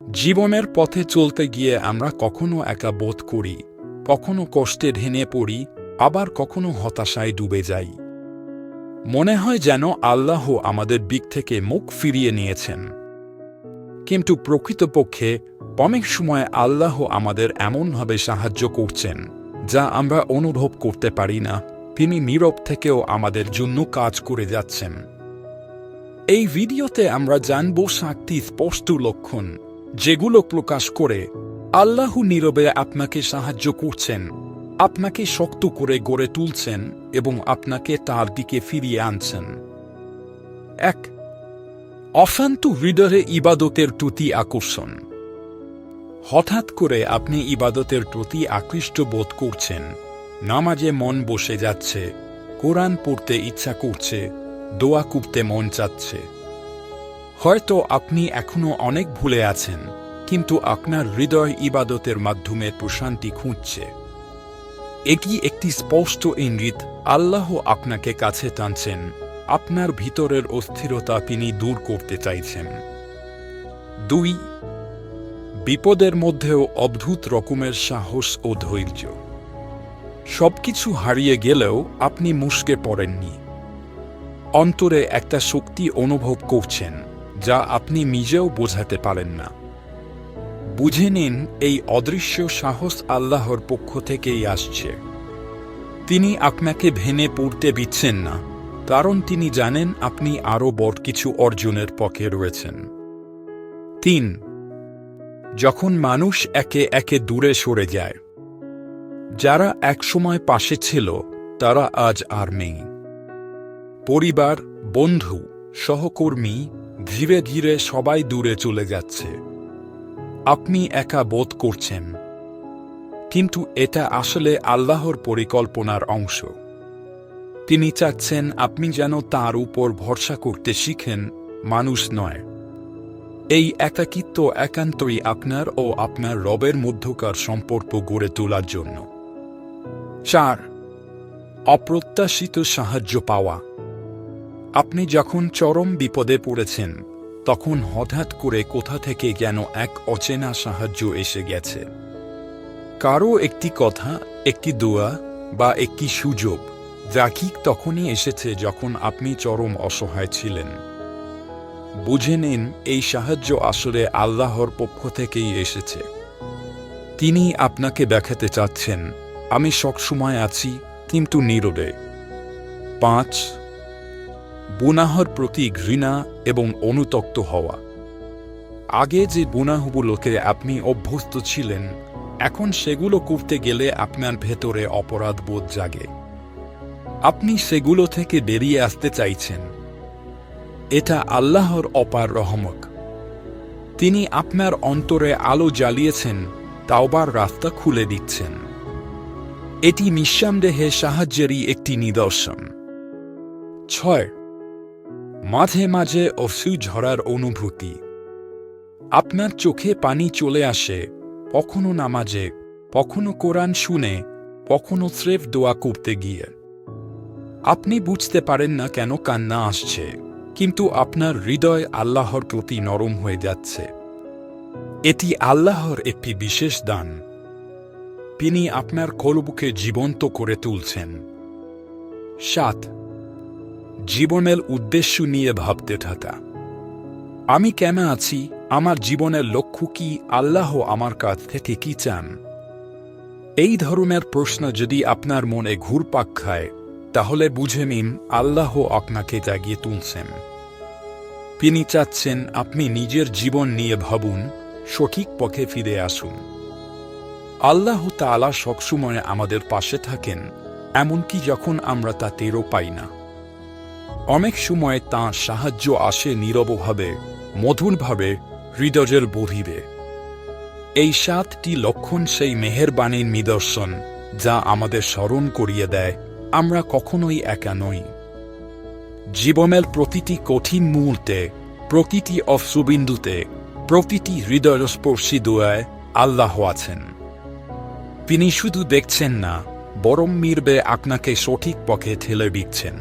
জীবনের পথে চলতে গিয়ে আমরা কখনো একা বোধ করি, কখনো কষ্টে ঢেনে পড়ি, আবার কখনো হতাশায় ডুবে যাই। মনে হয় যেন আল্লাহ আমাদের দিক থেকে মুখ ফিরিয়ে নিয়েছেন। কিন্তু প্রকৃতপক্ষে অনেক সময় আল্লাহ আমাদের এমনভাবে সাহায্য করছেন, যা আমরা অনুভব করতে পারি না, তিনি নীরব থেকেও আমাদের জন্য কাজ করে যাচ্ছেন। এই ভিডিওতে আমরা জানব সাতটি স্পষ্ট লক্ষণ যেগুলো প্রকাশ করে আল্লাহ নীরবে আপনাকে সাহায্য করছেন, আপনাকে শক্ত করে গড়ে তুলছেন এবং আপনাকে তার দিকে ফিরিয়ে আনছেন। এক, অশান্ত হৃদয়ে ইবাদতের প্রতি আকর্ষণ। হঠাৎ করে আপনি ইবাদতের প্রতি আকৃষ্ট বোধ করছেন, নামাজে মন বসে যাচ্ছে, কোরআন পড়তে ইচ্ছা করছে, দোয়া কুপতে মন চাচ্ছে। হয়তো আপনি এখনও অনেক ভুলে আছেন, কিন্তু আপনার হৃদয় ইবাদতের মাধ্যমে প্রশান্তি খুঁজছে। এটি একটি স্পষ্ট ইঙ্গিত, আল্লাহ আপনাকে কাছে টানছেন, আপনার ভিতরের অস্থিরতা তিনি দূর করতে চাইছেন। দুই, বিপদের মধ্যেও অদ্ভুত রকমের সাহস ও ধৈর্য। সবকিছু হারিয়ে গেলেও আপনি মুশকে পড়েননি। অন্তরে একটা শক্তি অনুভব করছেন। যা আপনি নিজেও বোঝাতে পারেন না। বুঝে নিন, এই অদৃশ্য সাহস আল্লাহর পক্ষ থেকেই আসছে। তিনি আপনাকে ভেনে পড়তে দিচ্ছেন না, কারণ তিনি জানেন আপনি আরও বড় কিছু অর্জনের পক্ষে রয়েছেন। তিন, যখন মানুষ একে একে দূরে সরে যায়, যারা একসময় পাশে ছিল, তারা আজ আর নেই। পরিবার, বন্ধু, সহকর্মী ধীরে ধীরে সবাই দূরে চলে যাচ্ছে। আপনি একা বোধ করছেন। কিন্তু এটা আসলে আল্লাহর পরিকল্পনার অংশ। তিনি চাচ্ছেন আপনি যেন তার উপর ভরসা করতে শিখেন, মানুষ নয়। এই একাকিত্ব একান্তই আপনার ও আপনার রবের মধ্যকার সম্পর্ক গড়ে তোলার জন্য। চার, অপ্রত্যাশিত সাহায্য পাওয়া। আপনি যখন চরম বিপদে পড়েছেন, তখন হঠাৎ করে কোথা থেকে যেন এক অচেনা সাহায্য এসে গেছে। কারও একটি কথা, একটি দোয়া বা একটি সুযোগ যা ঠিক তখনই এসেছে যখন আপনি চরম অসহায় ছিলেন। বুঝে নিন, এই সাহায্য আসলে আল্লাহর পক্ষ থেকেই এসেছে। তিনি আপনাকে দেখাতে চাচ্ছেন, আমি সবসময় আছি, কিন্তু নীরবে পাঁচ বুনাহর প্রতি ঘৃণা এবং অনুতক্ত হওয়া। আগে যে বুনাহগুলোকে আপনি অভ্যস্ত ছিলেন, এখন সেগুলো করতে গেলে আপনার ভেতরে অপরাধ বোধ জাগে। আপনি সেগুলো থেকে বেরিয়ে আসতে চাইছেন। এটা আল্লাহর অপার রহমক তিনি আপনার অন্তরে আলো জ্বালিয়েছেন, তাওবার রাস্তা খুলে দিচ্ছেন। এটি নিঃসন্দেহে সাহায্যেরই একটি নিদর্শন। ছয় মাঝে মাঝে অসু ঝরার অনুভূতি। আপনার চোখে পানি চলে আসে, কখনো নামাজে, কখনো কোরআন শুনে, কখনো স্রেফ দোয়া করতে গিয়ে। আপনি বুঝতে পারেন না কেন কান্না আসছে, কিন্তু আপনার হৃদয় আল্লাহর প্রতি নরম হয়ে যাচ্ছে। এটি আল্লাহর একটি বিশেষ দান। তিনি আপনার কলবুকে জীবন্ত করে তুলছেন। সাত জীবনের উদ্দেশ্য নিয়ে ভাবতে থাকা। আমি কেন আছি? আমার জীবনের লক্ষ্য কি? আল্লাহ আমার কাছ থেকে কি চান? এই ধরনের প্রশ্ন যদি আপনার মনে ঘুরপাক খায়, তাহলে বুঝে নিন, আল্লাহ আপনাকে জাগিয়ে তুলছেন। তিনি চাচ্ছেন আপনি নিজের জীবন নিয়ে ভাবুন, সঠিক পথে ফিরে আসুন। আল্লাহ তালা সবসময় আমাদের পাশে থাকেন, এমনকি যখন আমরা তা টেরও পাই না। অনেক সময় তাঁর সাহায্য আসে নীরবভাবে, মধুরভাবে, হৃদয়ের বহিবে এই সাতটি লক্ষণ সেই মেহেরবাণীর নিদর্শন যা আমাদের স্মরণ করিয়ে দেয়, আমরা কখনোই একা নই। জীবনের প্রতিটি কঠিন মুহূর্তে প্রতিটি অশ্রুবিন্দুতে প্রতিটি হৃদয়স্পর্শী দোয়ায় আল্লাহ আছেন। তিনি শুধু দেখছেন না, বরং মিরবে আপনাকে সঠিক পথে ঠেলে দিচ্ছেন।